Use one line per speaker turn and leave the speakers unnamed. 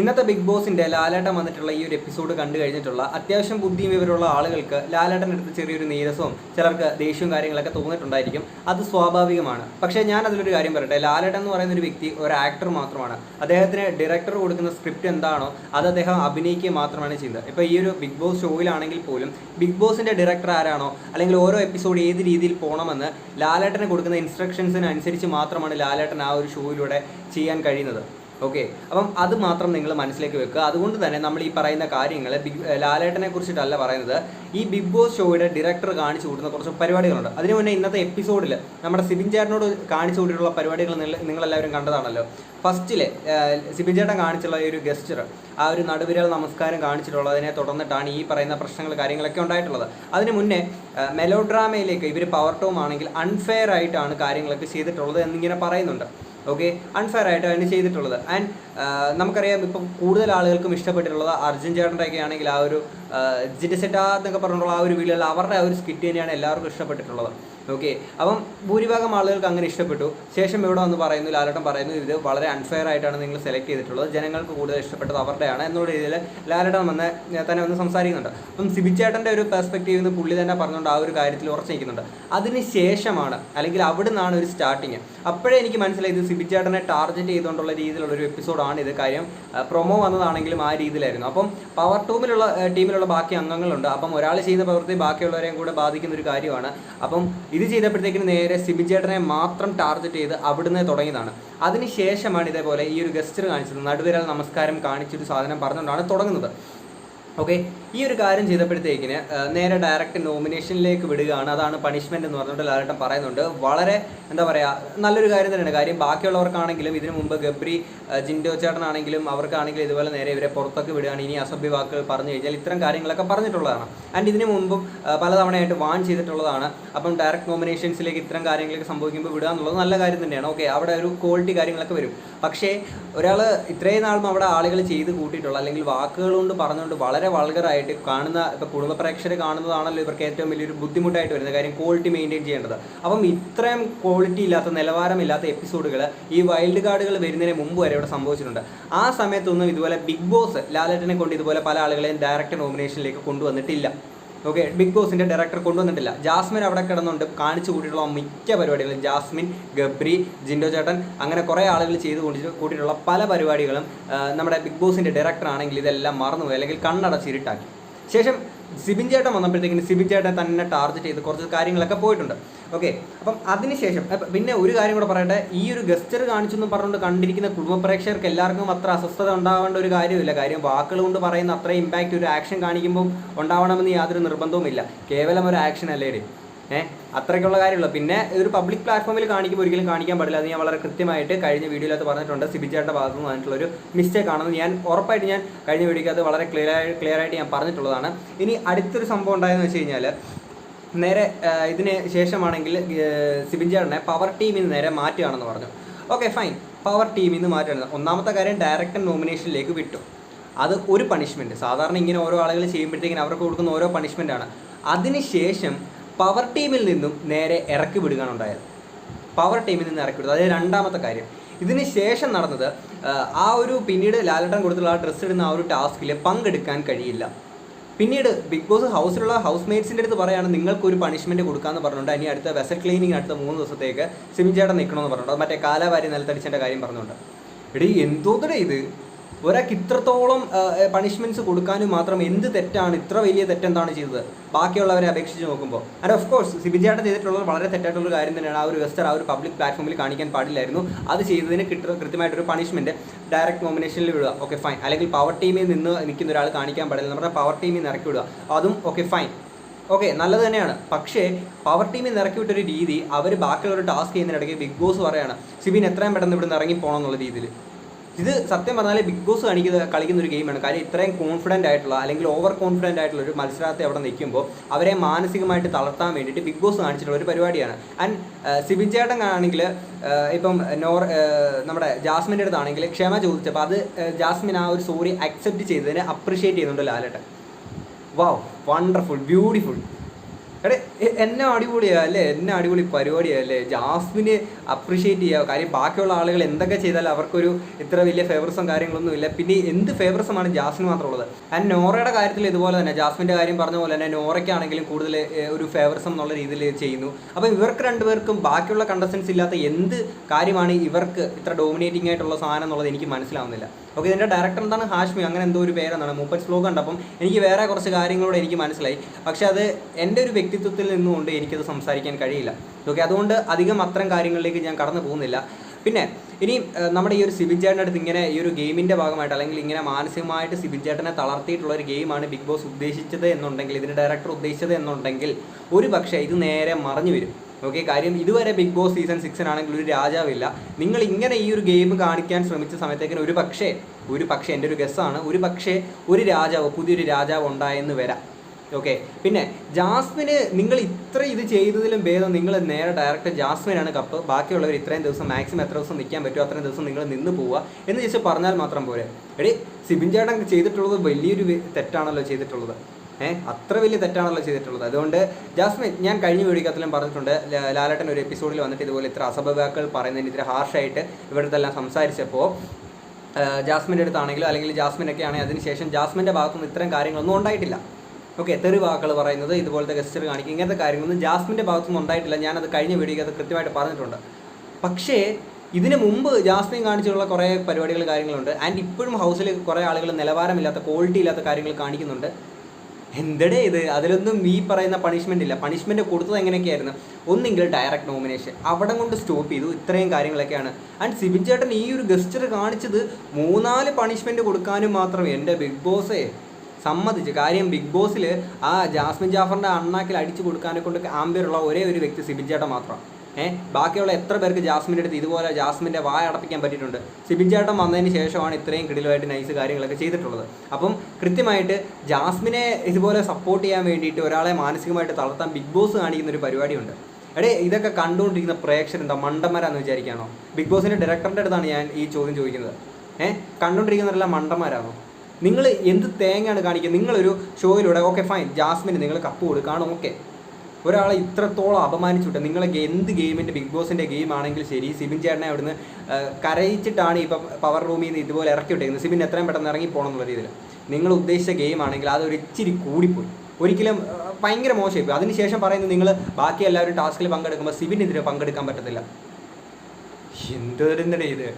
ഇന്നത്തെ ബിഗ് ബോസിന്റെ ലാലേട്ടൻ വന്നിട്ടുള്ള ഈ ഒരു എപ്പിസോഡ് കണ്ടു കഴിഞ്ഞിട്ടുള്ള അത്യാവശ്യം ബുദ്ധിയും വിവരമുള്ള ആളുകൾക്ക് ലാലേട്ടൻ എടുത്ത് ചെറിയൊരു നീരസവും ചിലർക്ക് ദേഷ്യവും കാര്യങ്ങളൊക്കെ തോന്നിയിട്ടുണ്ടായിരിക്കും. അത് സ്വാഭാവികമാണ്. പക്ഷേ ഞാൻ അതിലൊരു കാര്യം പറയട്ടെ. ലാലേട്ടൻ എന്ന് പറയുന്ന ഒരു വ്യക്തി ഒരു ആക്ടർ മാത്രമാണ്. അദ്ദേഹത്തിന് ഡയറക്ടർ കൊടുക്കുന്ന സ്ക്രിപ്റ്റ് എന്താണോ അത് അദ്ദേഹം അഭിനയിക്കുക മാത്രമാണ് ചെയ്യുന്നത്. ഇപ്പോൾ ഈ ഒരു ബിഗ് ബോസ് ഷോയിലാണെങ്കിൽ പോലും ബിഗ് ബോസിന്റെ ഡയറക്ടർ ആരാണോ അല്ലെങ്കിൽ ഓരോ എപ്പിസോഡ് ഏത് രീതിയിൽ പോകണമെന്ന് ലാലേട്ടന് കൊടുക്കുന്ന ഇൻസ്ട്രക്ഷൻസിന് അനുസരിച്ച് മാത്രമാണ് ലാലേട്ടൻ ആ ഒരു ഷോയിലൂടെ ചെയ്യാൻ കഴിയുന്നത്. ഓക്കെ അപ്പം അത് മാത്രം നിങ്ങൾ മനസ്സിലേക്ക് വെക്കുക. അതുകൊണ്ട് തന്നെ നമ്മൾ ഈ പറയുന്ന കാര്യങ്ങൾ ബിഗ് ലാലേട്ടനെ കുറിച്ചിട്ടല്ല പറയുന്നത്. ഈ ബിഗ് ബോസ് ഷോയുടെ ഡയറക്ടർ കാണിച്ചു കൂട്ടുന്ന കുറച്ച് പരിപാടികളുണ്ട്. അതിനു മുന്നേ ഇന്നത്തെ എപ്പിസോഡിൽ നമ്മുടെ സിബിൻ ചേട്ടനോട് കാണിച്ചു കൂട്ടിയിട്ടുള്ള പരിപാടികൾ നിങ്ങളെല്ലാവരും കണ്ടതാണല്ലോ. ഫസ്റ്റിലെ സിബിൻ ചേട്ടൻ കാണിച്ചുള്ള ഒരു ഗസ്റ്റർ ആ ഒരു നടുവിരൽ നമസ്കാരം കാണിച്ചിട്ടുള്ളതിനെ തുടർന്നിട്ടാണ് ഈ പറയുന്ന പ്രശ്നങ്ങൾ കാര്യങ്ങളൊക്കെ ഉണ്ടായിട്ടുള്ളത്. അതിന് മുന്നേ മെലോഡ്രാമയിലേക്ക് ഇവർ പവർ ടോം ആണെങ്കിൽ അൺഫെയർ ആയിട്ടാണ് കാര്യങ്ങളൊക്കെ ചെയ്തിട്ടുള്ളത് എന്നിങ്ങനെ പറയുന്നുണ്ട്. ഓക്കെ അൺഫെയർ ആയിട്ട് അതിന് ചെയ്തിട്ടുള്ളത്. ആൻഡ് നമുക്കറിയാം ഇപ്പം കൂടുതൽ ആളുകൾക്കും ഇഷ്ടപ്പെട്ടിട്ടുള്ളത് അർജുൻ ചേട്ടന്റെ ഒക്കെ ആണെങ്കിൽ ആ ഒരു ജിറ്റസെറ്റ എന്നൊക്കെ പറഞ്ഞിട്ടുള്ള ആ ഒരു വീഡിയോയിൽ അവരുടെ ആ ഒരു സ്കിറ്റ് തന്നെയാണ് എല്ലാവർക്കും ഇഷ്ടപ്പെട്ടിട്ടുള്ളത്. ഓക്കെ അപ്പം ഭൂരിഭാഗം ആളുകൾക്ക് അങ്ങനെ ഇഷ്ടപ്പെട്ടു. ശേഷം ഇവിടെ വന്ന് പറയുന്നു ലാലേട്ടൻ പറയുന്നു ഇത് വളരെ അൺഫെയർ ആയിട്ടാണ് നിങ്ങൾ സെലക്ട് ചെയ്തിട്ടുള്ളത്. ജനങ്ങൾക്ക് കൂടുതൽ ഇഷ്ടപ്പെട്ടത് അവരുടെയാണ്. എന്നുള്ള രീതിയിൽ ലാലേട്ടൻ വന്ന് തന്നെ വന്ന് സംസാരിക്കുന്നുണ്ട്. അപ്പം സിബിച്ചേട്ടന്റെ ഒരു പെർസ്പെക്റ്റീവ് നിന്ന് പുള്ളി തന്നെ പറഞ്ഞുകൊണ്ട് ആ ഒരു കാര്യത്തിൽ ഉറച്ചു നിൽക്കുന്നുണ്ട്. അതിന് ശേഷമാണ് അല്ലെങ്കിൽ അവിടെ നിന്നാണ് ഒരു സ്റ്റാർട്ടിങ് അപ്പോഴേ എനിക്ക് മനസ്സിലായി ഇത് സിബിച്ചേട്ടനെ ടാർഗറ്റ് ചെയ്തുകൊണ്ടുള്ള രീതിയിലുള്ള ഒരു എപ്പിസോഡാണ് ഇത്. കാര്യം പ്രൊമോ വന്നതാണെങ്കിലും ആ രീതിയിലായിരുന്നു. അപ്പം പവർ ടൂമിലുള്ള ടീമിലുള്ള ബാക്കി അംഗങ്ങളുണ്ട്. അപ്പം ഒരാൾ ചെയ്യുന്ന പ്രവൃത്തി ബാക്കിയുള്ളവരെയും കൂടെ ബാധിക്കുന്ന ഒരു കാര്യമാണ്. അപ്പം ഇത് ചെയ്തപ്പോഴത്തേക്കിന് നേരെ സിബിചേട്ടനെ മാത്രം ടാർഗറ്റ് ചെയ്ത് അവിടുന്ന് തുടങ്ങിയതാണ്. അതിനുശേഷമാണ് ഇതേപോലെ ഈ ഒരു ഗസ്റ്റർ കാണിച്ചത്. നടുവിരൽ നമസ്കാരം കാണിച്ചൊരു സാധനം പറഞ്ഞുകൊണ്ടാണ് തുടങ്ങുന്നത്. ഓക്കെ ഈ ഒരു കാര്യം ചെയ്തപ്പോഴത്തേക്കിന് നേരെ ഡയറക്റ്റ് നോമിനേഷനിലേക്ക് വിടുകയാണ്. അതാണ് പണിഷ്മെന്റ് എന്ന് പറഞ്ഞിട്ട് ലാലേട്ടൻ പറയുന്നുണ്ട്. വളരെ എന്താ പറയുക നല്ലൊരു കാര്യം തന്നെയാണ്. കാര്യം ബാക്കിയുള്ളവർക്കാണെങ്കിലും ഇതിനു മുമ്പ് ഗബ്രി ജിൻഡോ ചേട്ടനാണെങ്കിലും അവർക്കാണെങ്കിലും ഇതുപോലെ നേരെ ഇവരെ പുറത്തൊക്കെ വിടുകയാണ്. ഇനി അസഭ്യ വാക്കുകൾ പറഞ്ഞു കഴിഞ്ഞാൽ ഇത്തരം കാര്യങ്ങളൊക്കെ പറഞ്ഞിട്ടുള്ളതാണ്. ആൻഡ് ഇതിനു മുമ്പും പലതവണയായിട്ട് വാൺ ചെയ്തിട്ടുള്ളതാണ്. അപ്പം ഡയറക്റ്റ് നോമിനേഷൻസിലേക്ക് ഇത്തരം കാര്യങ്ങളൊക്കെ സംഭവിക്കുമ്പോൾ വിടുക എന്നുള്ളത് നല്ല കാര്യം തന്നെയാണ്. ഓക്കെ അവിടെ ഒരു ക്വാളിറ്റി കാര്യങ്ങളൊക്കെ വരും. പക്ഷേ ഒരാൾ ഇത്രയും നാളും അവിടെ ആളുകൾ ചെയ്ത് കൂട്ടിയിട്ടുള്ള അല്ലെങ്കിൽ വാക്കുകൾ കൊണ്ട് പറഞ്ഞുകൊണ്ട് വളരെ വൾഗറായിട്ട് കാണുന്ന ഇപ്പോൾ കുടുംബ പ്രേക്ഷകർ കാണുന്നതാണല്ലോ ഇവർക്ക് ഏറ്റവും വലിയൊരു ബുദ്ധിമുട്ടായിട്ട് വരുന്നത് കാര്യം ക്വാളിറ്റി മെയിന്റെയിൻ ചെയ്യേണ്ടത്. അപ്പം ഇത്രയും ക്വാളിറ്റി ഇല്ലാത്ത നിലവാരമില്ലാത്ത എപ്പിസോഡുകൾ ഈ വൈൽഡ് കാർഡുകൾ വരുന്നതിന് മുമ്പ് വരെ ഇവിടെ സംഭവിച്ചിട്ടുണ്ട്. ആ സമയത്തൊന്നും ഇതുപോലെ ബിഗ് ബോസ് ലാലേട്ടനെ കൊണ്ട് ഇതുപോലെ പല ആളുകളെയും ഡയറക്റ്റ് നോമിനേഷനിലേക്ക് കൊണ്ടുവന്നിട്ടില്ല. ഓക്കെ ബിഗ് ബോസിന്റെ ഡയറക്ടർ കൊണ്ടുവന്നിട്ടില്ല. ജാസ്മിൻ അവിടെ കിടന്നുകൊണ്ട് കാണിച്ചു കൂട്ടിയിട്ടുള്ള മിക്ക പരിപാടികളും. ജാസ്മിൻ ഗബ്രി ജിൻഡോ ചേട്ടൻ അങ്ങനെ കുറേ ആളുകൾ ചെയ്ത് കൂട്ടി- കൂട്ടിയിട്ടുള്ള പല പരിപാടികളും നമ്മുടെ ബിഗ് ബോസിന്റെ ഡയറക്ടർ ആണെങ്കിൽ ഇതെല്ലാം മറന്നുപോയി അല്ലെങ്കിൽ കണ്ണടച്ചിരുട്ടാക്കി ശേഷം സിബിൻ ചേട്ടൻ വന്നപ്പോഴത്തേക്കിന് സിബിൻ ചേട്ടൻ തന്നെ ടാർഗറ്റ് ചെയ്ത് കുറച്ച് കാര്യങ്ങളൊക്കെ പോയിട്ടുണ്ട്. ഓക്കെ അപ്പം അതിനുശേഷം പിന്നെ ഒരു കാര്യം കൂടെ പറയട്ടെ. ഈ ഒരു ഗസ്റ്റർ കാണിച്ചു എന്ന് പറഞ്ഞുകൊണ്ട് കണ്ടിരിക്കുന്ന കുടുംബ പ്രേക്ഷകർക്ക് എല്ലാവർക്കും അത്ര അസ്വസ്ഥത ഉണ്ടാവേണ്ട ഒരു കാര്യമില്ല കാര്യം വാക്കുകൾ കൊണ്ട് പറയുന്ന അത്ര ഇമ്പാക്റ്റ് ഒരു ആക്ഷൻ കാണിക്കുമ്പോൾ ഉണ്ടാവണമെന്ന് യാതൊരു നിർബന്ധവുമില്ല. കേവലം ഒരു ആക്ഷൻ അല്ലേ ഏഹ് അത്രയ്ക്കുള്ള കാര്യമുള്ളൂ. പിന്നെ ഒരു പബ്ലിക് പ്ലാറ്റ്ഫോമിൽ കാണിക്കുമ്പോൾ ഒരിക്കലും കാണിക്കാൻ പാടില്ല. അത് ഞാൻ വളരെ കൃത്യമായിട്ട് കഴിഞ്ഞ വീഡിയോയിലകത്ത് പറഞ്ഞിട്ടുണ്ട്. സിബിജയുടെ ഭാഗത്ത് നിന്ന് വന്നിട്ടുള്ളൊരു മിസ്റ്റേക്ക് ആണെന്ന് ഞാൻ ഉറപ്പായിട്ട് ഞാൻ കഴിഞ്ഞ വീഡിയോക്കകത്ത് വളരെ ക്ലിയർ ക്ലിയർ ആയിട്ട് ഞാൻ പറഞ്ഞിട്ടുള്ളതാണ്. ഇനി അടുത്തൊരു സംഭവം ഉണ്ടായെന്ന് വെച്ച് കഴിഞ്ഞാൽ നേരെ ഇതിന് ശേഷമാണെങ്കിൽ സിബിൻ ചേട്ടനെ പവർ ടീമിൽ നിന്ന് നേരെ മാറ്റുകയാണെന്ന് പറഞ്ഞു. ഓക്കെ ഫൈൻ പവർ ടീമിൽ നിന്ന് മാറ്റുകയാണ് ഒന്നാമത്തെ കാര്യം ഡയറക്റ്റ് നോമിനേഷനിലേക്ക് വിട്ടു. അത് ഒരു പണിഷ്മെന്റ് സാധാരണ ഇങ്ങനെ ഓരോ ആളുകൾ ചെയ്യുമ്പോഴത്തേക്കിനും അവർക്ക് കൊടുക്കുന്ന ഓരോ പണിഷ്മെന്റാണ് അതിനുശേഷം പവർ ടീമിൽ നിന്നും നേരെ ഇറക്കി വിടുകയാണ് ഉണ്ടായത്. പവർ ടീമിൽ നിന്ന് ഇറക്കി വിടുക അതായത് രണ്ടാമത്തെ കാര്യം. ഇതിന് ശേഷം നടന്നത് ആ, ഒരു പിന്നീട് ലാലട്ടൻ കൊടുത്തുള്ള ആ ഡ്രസ്സ് ഇടുന്ന ആ ഒരു ടാസ്കിൽ പങ്കെടുക്കാൻ കഴിയില്ല. പിന്നീട് ബിഗ് ബോസ് ഹൗസിലുള്ള ഹൗസ് മേറ്റ്സിന്റെ അടുത്ത് പറയാണ് നിങ്ങൾക്ക് ഒരു പണിഷ്മെന്റ് കൊടുക്കാമെന്ന് പറഞ്ഞുകൊണ്ട് ഇനി അടുത്ത വെസൽ ക്ലീനിങ് അടുത്ത മൂന്ന് ദിവസത്തേക്ക് സിമിചേട്ടൻ നിൽക്കണമെന്ന് പറഞ്ഞിട്ടുണ്ട് മറ്റേ കാലാവാരി നിലത്തടിച്ചതിന്റെ കാര്യം പറഞ്ഞുകൊണ്ട്. എടി എന്തോന്നടേ ഇത്? ഒരാൾക്ക് ഇത്രത്തോളം പണിഷ്മെന്റ്സ് കൊടുക്കാനും മാത്രം എന്ത് തെറ്റാണ് ഇത്ര വലിയ തെറ്റെന്താണ് ചെയ്തത്? ബാക്കിയുള്ളവരെ അപേക്ഷിച്ച് നോക്കുമ്പോൾ ആൻഡ് ഓഫ് കോഴ്സ് സിബിൻ ചേട്ടൻ ചെയ്തിട്ടുള്ളത് വളരെ തെറ്റായിട്ടുള്ള കാര്യം തന്നെയാണ്. ആ ഒരു വെസ്റ്റർ ആ ഒരു പബ്ലിക് പ്ലാറ്റ്ഫോമിൽ കാണിക്കാൻ പാടില്ലായിരുന്നു. അത് ചെയ്തതിന് കിട്ടുന്ന കൃത്യമായിട്ടൊരു പണിഷ്മെന്റ് ഡയറക്റ്റ് നോമിനേഷനിൽ വിടുക. ഓക്കെ ഫൈൻ അല്ലെങ്കിൽ പവർ ടീമിൽ നിന്ന് നിൽക്കുന്ന ഒരാൾ കാണിക്കാൻ പാടില്ല. നമ്മുടെ പവർ ടീമിൽ നിന്ന് ഇറക്കി വിടുക. അതും ഓക്കെ ഫൈൻ ഓക്കെ നല്ലത് തന്നെയാണ്. പക്ഷേ പവർ ടീമിൽ നിന്ന് ഇറക്കി വിട്ടൊരു രീതി അവർ ബാക്കിയുള്ള ഒരു ടാസ്ക് ചെയ്യുന്നതിനിടയ്ക്ക് ബിഗ് ബോസ് പറയുകയാണ് സിബിൻ എത്രയും പെട്ടെന്ന് ഇവിടുന്ന് ഇറങ്ങി പോകണം എന്നുള്ള രീതിയിൽ ഇത് സത്യം പറഞ്ഞാൽ ബിഗ് ബോസ് കാണിക്കുന്ന കളിക്കുന്ന ഒരു ഗെയിമാണ് കാര്യം ഇത്രയും കോൺഫിഡന്റ് ആയിട്ടുള്ള അല്ലെങ്കിൽ ഓവർ കോൺഫിഡന്റ് ആയിട്ടുള്ള ഒരു മത്സരാർത്ഥി അവിടെ നിൽക്കുമ്പോൾ അവരെ മാനസികമായിട്ട് തളർത്താൻ വേണ്ടിയിട്ട് ബിഗ് ബോസ് കാണിച്ചിട്ടുള്ള ഒരു പരിപാടിയാണ്. ആൻഡ് സിബിൻ ചേട്ടൻ ആണെങ്കിൽ ഇപ്പം നോർ നമ്മുടെ ജാസ്മിന്റെ അടുത്താണെങ്കിൽ ക്ഷമ ചോദിച്ചപ്പോൾ അത് ജാസ്മിൻ ആ ഒരു സോറി അക്സെപ്റ്റ് ചെയ്തതിനെ അപ്രിഷിയേറ്റ് ചെയ്യുന്നുണ്ട് ലാലേട്ടൻ. വാവ് വണ്ടർഫുൾ ബ്യൂട്ടിഫുൾ എടേ എന്നെ അടിപൊളിയാ അല്ലേ? എന്നെ അടിപൊളി പരിപാടിയാ അല്ലേ? ജാസ്മിന് അപ്രിഷിയേറ്റ് ചെയ്യുക കാര്യം ബാക്കിയുള്ള ആളുകൾ എന്തൊക്കെ ചെയ്താലും അവർക്കൊരു ഇത്ര വലിയ ഫേവറസും കാര്യങ്ങളൊന്നും ഇല്ല. പിന്നെ എന്ത് ഫേവറസുമാണ് ജാസ്മിന് മാത്രമുള്ളത്? ആൻഡ് നോറയുടെ കാര്യത്തിൽ ഇതുപോലെ തന്നെ ജാസ്മിന്റെ കാര്യം പറഞ്ഞ പോലെ തന്നെ നോറയ്ക്കാണെങ്കിലും കൂടുതൽ ഒരു ഫേവറസം എന്നുള്ള രീതിയിൽ ചെയ്യുന്നു. അപ്പോൾ ഇവർക്ക് രണ്ടുപേർക്കും ബാക്കിയുള്ള കണ്ടസ്റ്റൻസ് ഇല്ലാത്ത എന്ത് കാര്യമാണ് ഇവർക്ക് ഇത്ര ഡോമിനേറ്റിംഗ് ആയിട്ടുള്ള സാധനം എന്നുള്ളത് എനിക്ക് മനസ്സിലാവുന്നില്ല. ഓക്കെ ഇതിന്റെ ഡയറക്ടർ എന്താണ്? ഹാഷ്മി. അങ്ങനെ എന്തോ ഒരു പേരെന്നാണ്. മൂപ്പൻ സ്ലോ കണ്ടപ്പം എനിക്ക് വേറെ കുറച്ച് കാര്യങ്ങളോട് എനിക്ക് മനസ്സിലായി. പക്ഷേ അത് എന്റെ ഒരു വ്യക്തിത്വത്തിൽ നിന്നുകൊണ്ട് എനിക്കത് സംസാരിക്കാൻ കഴിയില്ല. ഓക്കെ അതുകൊണ്ട് അധികം അത്തരം കാര്യങ്ങളിലേക്ക് ഞാൻ കടന്നു പോകുന്നില്ല. പിന്നെ ഇനി നമ്മുടെ ഈ ഒരു സിബിൻ ചേട്ടന്റെ അടുത്ത് ഇങ്ങനെ ഈ ഒരു ഗെയിമിന്റെ ഭാഗമായിട്ട് അല്ലെങ്കിൽ ഇങ്ങനെ മാനസികമായിട്ട് സിബിൻ ചേട്ടനെ തളർത്തിയിട്ടുള്ള ഒരു ഗെയിമാണ് ബിഗ് ബോസ് ഉദ്ദേശിച്ചത് എന്നുണ്ടെങ്കിൽ ഇതിന്റെ ഡയറക്ടർ ഉദ്ദേശിച്ചത് എന്നുണ്ടെങ്കിൽ ഒരു പക്ഷേ ഇത് നേരെ മറിഞ്ഞു വരും. ഓക്കെ കാര്യം ഇതുവരെ ബിഗ് ബോസ് സീസൺ സിക്സിനാണെങ്കിൽ ഒരു രാജാവില്ല. നിങ്ങൾ ഇങ്ങനെ ഈ ഒരു ഗെയിം കാണിക്കാൻ ശ്രമിച്ച സമയത്തേക്കിന് ഒരു പക്ഷേ ഒരു പക്ഷേ എന്റെ ഒരു ഗസ്സാണ് ഒരു പക്ഷേ ഒരു രാജാവ് പുതിയൊരു രാജാവ് ഉണ്ടായെന്ന് വരാം. ഓക്കെ പിന്നെ ജാസ്മിന് നിങ്ങൾ ഇത്ര ഇത് ചെയ്തതിലും ഭേദം നിങ്ങൾ നേരെ ഡയറക്റ്റ് ജാസ്മിനാണ് കപ്പ് ബാക്കിയുള്ളവർ ഇത്രയും ദിവസം മാക്സിമം എത്ര ദിവസം നിൽക്കാൻ പറ്റുമോ അത്രയും ദിവസം നിങ്ങൾ നിന്ന് പോവുക എന്ന് ചോദിച്ചാൽ പറഞ്ഞാൽ മാത്രം പോരെ. എടി സിബിൻ ചേട്ടൻ ചെയ്തിട്ടുള്ളത് വലിയൊരു തെറ്റാണല്ലോ ചെയ്തിട്ടുള്ളത്. ഏഹ് അത്ര വലിയ തെറ്റാണല്ലോ ചെയ്തിട്ടുള്ളത്. അതുകൊണ്ട് ജാസ്മിൻ ഞാൻ കഴിഞ്ഞ വീഡിയോക്കത്തിലും പറഞ്ഞിട്ടുണ്ട് ലാലേട്ടൻ ഒരു എപ്പിസോഡിൽ വന്നിട്ട് ഇതുപോലെ ഇത്ര അസഭവാക്കൾ പറയുന്നതിന് ഇത്ര ഹാർഷായിട്ട് ഇവിടുത്തെ എല്ലാം സംസാരിച്ചപ്പോൾ ജാസ്മിന്റെ അടുത്താണെങ്കിലും അല്ലെങ്കിൽ ജാസ്മിനൊക്കെ ആണെങ്കിൽ അതിനുശേഷം ജാസ്മിന്റെ ഭാഗത്തുനിന്ന് ഇത്തരം കാര്യങ്ങളൊന്നും ഉണ്ടായിട്ടില്ല. ഓക്കെ തെറി വാക്കുകൾ പറയുന്നത് ഇതുപോലത്തെ ഗസ്റ്റർ കാണിക്കുക ഇങ്ങനത്തെ കാര്യങ്ങളൊന്നും ജാസ്മിന്റെ ഭാഗത്തുനിന്ന് ഉണ്ടായിട്ടില്ല. ഞാനത് കഴിഞ്ഞ വീഡിയോയ്ക്ക് അത് കൃത്യമായിട്ട് പറഞ്ഞിട്ടുണ്ട്. പക്ഷേ ഇതിന് മുമ്പ് ജാസ്മിൻ കാണിച്ചുള്ള കുറേ പരിപാടികൾ കാര്യങ്ങളുണ്ട്. ആൻഡ് ഇപ്പോഴും ഹൗസിൽ കുറേ ആളുകൾ നിലവാരമില്ലാത്ത ക്വാളിറ്റി ഇല്ലാത്ത കാര്യങ്ങൾ കാണിക്കുന്നുണ്ട്. എന്തടേ ഇത്? അതിലൊന്നും ഈ പറയുന്ന പണിഷ്മെന്റ് ഇല്ല. പണിഷ്മെന്റ് കൊടുത്തത് എങ്ങനെയൊക്കെയായിരുന്നു? ഒന്നെങ്കിൽ ഡയറക്റ്റ് നോമിനേഷൻ അവിടെ കൊണ്ട് സ്റ്റോപ്പ് ചെയ്തു. ഇത്രയും കാര്യങ്ങളൊക്കെയാണ്. ആൻഡ് സിബിൻ ചേട്ടൻ ഈ ഒരു ഗസ്റ്റർ കാണിച്ചത് മൂന്നാൽ പണിഷ്മെന്റ് കൊടുക്കാനും മാത്രം. എന്റെ ബിഗ് ബോസേ സമ്മതിച്ചു. കാര്യം ബിഗ് ബോസിൽ ആ ജാസ്മിൻ ജാഫറിന്റെ അണ്ണാക്കിൽ അടിച്ചു കൊടുക്കാനെ കൊണ്ട് ആംബിയറുള്ള ഒരേ ഒരു വ്യക്തി സിബിൻ ചേട്ടൻ മാത്രം. ഏഹ് ബാക്കിയുള്ള എത്ര പേർക്ക് ജാസ്മിന്റെ അടുത്ത് ഇതുപോലെ ജാസ്മിന്റെ വായ അടപ്പിക്കാൻ പറ്റിയിട്ടുണ്ട്? സിബിൻ ചേട്ടൻ വന്നതിന് ശേഷമാണ് ഇത്രയും കിടിലുമായിട്ട് നൈസ് കാര്യങ്ങളൊക്കെ ചെയ്തിട്ടുള്ളത്. അപ്പം കൃത്യമായിട്ട് ജാസ്മിനെ ഇതുപോലെ സപ്പോർട്ട് ചെയ്യാൻ വേണ്ടിയിട്ട് ഒരാളെ മാനസികമായിട്ട് തളർത്താൻ ബിഗ് ബോസ് കാണിക്കുന്ന ഒരു പരിപാടിയുണ്ട്. എടേ ഇതൊക്കെ കണ്ടുകൊണ്ടിരിക്കുന്ന പ്രേക്ഷകർ എന്താ മണ്ടന്മാരാന്ന് വിചാരിക്കുകയാണോ? ബിഗ് ബോസിന്റെ ഡയറക്ടറിന്റെ അടുത്താണ് ഞാൻ ഈ ചോദ്യം ചോദിക്കുന്നത്. ഏഹ് കണ്ടുകൊണ്ടിരിക്കുന്നവരെല്ലാം മണ്ടന്മാരാണോ? നിങ്ങൾ എന്ത് തേങ്ങയാണ് കാണിക്കുന്നത്? നിങ്ങളൊരു ഷോയിലൂടെ ഓക്കെ ഫൈൻ ജാസ്മിന് നിങ്ങൾ കപ്പ് കൊടുക്കുകയാണ് ഓക്കെ ഒരാളെ ഇത്രത്തോളം അപമാനിച്ചിട്ട് നിങ്ങളെ എന്ത് ഗെയിമിന്റെ ബിഗ് ബോസിന്റെ ഗെയിം ആണെങ്കിൽ ശരി സിബിൻ ചേട്ടനെ അവിടുന്ന് കരയിച്ചിട്ടാണ് ഇപ്പം പവർ റൂമിൽ നിന്ന് ഇതുപോലെ ഇറക്കി വിട്ടേക്കുന്നത്. സിബിൻ എത്രയും പെട്ടെന്ന് ഇറങ്ങി പോകണം എന്നുള്ള രീതിയിൽ. നിങ്ങൾ ഉദ്ദേശിച്ച ഗെയിം ആണെങ്കിൽ അത് ഒരു ഇച്ചിരി കൂടിപ്പോയി. ഒരിക്കലും ഭയങ്കര മോശമായിപ്പോയി അതിനുശേഷം പറയുന്നത് നിങ്ങൾ ബാക്കി എല്ലാവരും ടാസ്കിൽ പങ്കെടുക്കുമ്പോൾ സിബിൻ ഇതിന് പങ്കെടുക്കാൻ പറ്റത്തില്ല. എന്തൊരു ഇത്?